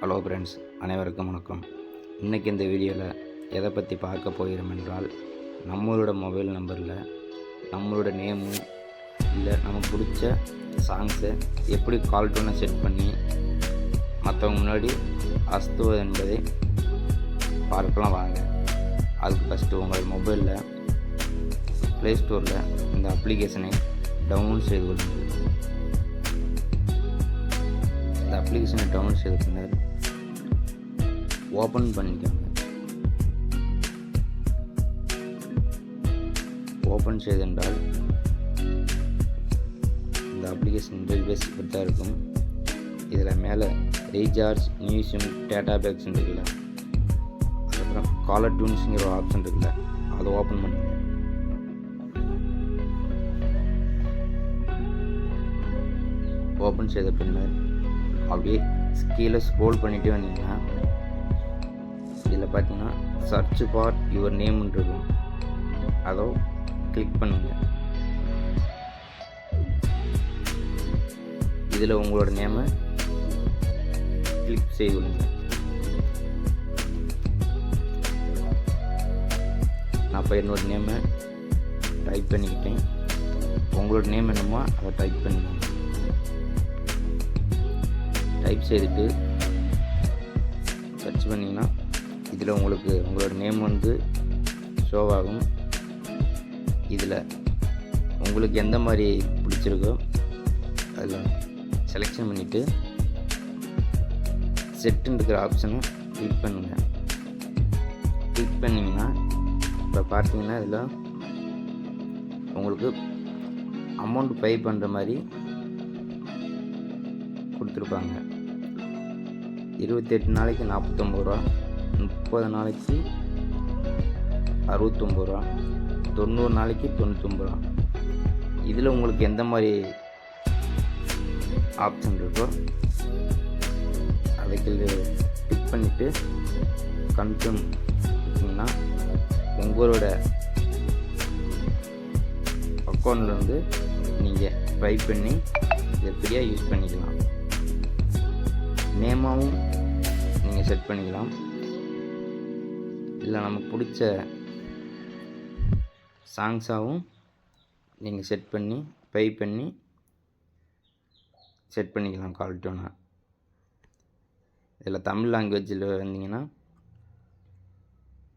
Hello friends அனைவருக்கும் வணக்கம். இன்றைக்கி இந்த வீடியோவில் எதை பற்றி பார்க்க போகிறோம் என்றால் நம்மளோட மொபைல் நம்பரில் நம்மளோட நேமு இல்லை நமக்கு பிடிச்ச சாங்ஸை எப்படி கால் டோனை செட் பண்ணி மற்றவங்க முன்னாடி அஸ்துவது என்பதை பார்க்கலாம் வாங்க. அதுக்கு ஃபஸ்ட்டு உங்கள் மொபைலில் ப்ளே ஸ்டோரில் இந்த அப்ளிகேஷனை டவுன்லோட் செய்து கொள்ளுங்கள். இந்த அப்ளிகேஷனை டவுன்லோட் செய்த பின்னர் ஓப்பன் பண்ணிக்கோங்க ஓப்பன் செய்தென்றால் இந்த அப்ளிகேஷன் இன்டர்ஃபேஸ் இப்படி தான் இருக்கும். இதில் மேலே ரீசார்ஜ் மியூசியம் டேட்டா பேக்ஸ் இருக்குல்ல அதுக்கப்புறம் காலர் டியூன்ஸுங்கிற ஒரு ஆப்ஷன் இருக்குல்ல அதை ஓப்பன் பண்ணுங்க ஓப்பன் செய்த பின்னர் அப்படியே கீழே ஸ்க்ரோல் பண்ணிகிட்டே வந்தீங்கன்னா இதில் பார்த்தீங்கன்னா சர்ச் ஃபார் யுவர் நேம்னு இருக்கும் அதோ கிளிக் பண்ணுங்க. இதில் உங்களோட நேமை கிளிக் செய்து நான் இப்போ என்னோட நேமை டைப் பண்ணிக்கிட்டேன். உங்களோட நேம் என்னமோ அதை டைப் பண்ணிக்கோங்க டைப் செய்துட்டு சர்ச் பண்ணிங்கன்னா இதில் உங்களுக்கு உங்களோட நேம் வந்து ஷோவாகும் இதில் உங்களுக்கு எந்த மாதிரி பிடிச்சிருக்கோ அதில் செலெக்ஷன் பண்ணிவிட்டு செட்டுன்னு இருக்கிற ஆப்ஷனை கிளிக் பண்ணுங்கள் கிளிக் பண்ணிங்கன்னா இப்போ பார்த்தீங்கன்னா இதில் உங்களுக்கு அமௌண்ட் பே பண்ணுற மாதிரி கொடுத்துருப்பாங்க. இருபத்தெட்டு நாளைக்கு நாற்பத்தொம்பது ரூபா முப்பது நாளைக்கு அறுபத்தொம்பது ரூபா தொண்ணூறு நாளைக்கு தொண்ணூத்தொம்பது ரூபா. இதில் உங்களுக்கு எந்த மாதிரி ஆப்ஷன் இருக்கோ அதை கிளிக் பண்ணிவிட்டு கன்ஃபார்ம் பண்ணிங்கன்னா உங்களோட அக்கௌண்ட்லேருந்து நீங்கள் ட்ரை பண்ணி இதை ஃப்ரீயாக யூஸ் பண்ணிக்கலாம். நேமாவும் நீங்கள் செட் பண்ணிக்கலாம். இல்லை நமக்கு பிடிச்ச சாங்ஸாகவும் நீங்கள் செட் பண்ணி பே பண்ணி செட் பண்ணிக்கலாம் கால் டோனை இதில் தமிழ் லாங்குவேஜில் வந்தீங்கன்னா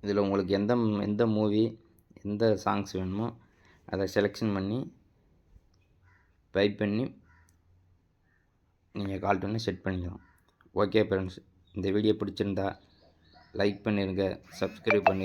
இதில் உங்களுக்கு எந்த எந்த மூவி எந்த சாங்ஸ் வேணுமோ அதை செலெக்ஷன் பண்ணி பை பண்ணி நீங்கள் கால் டோனை செட் பண்ணிக்கலாம். ஓகே ஃப்ரெண்ட்ஸ் இந்த வீடியோ பிடிச்சிருந்தா லைக் பண்ணிடுங்க சப்ஸ்கிரைப் பண்ணி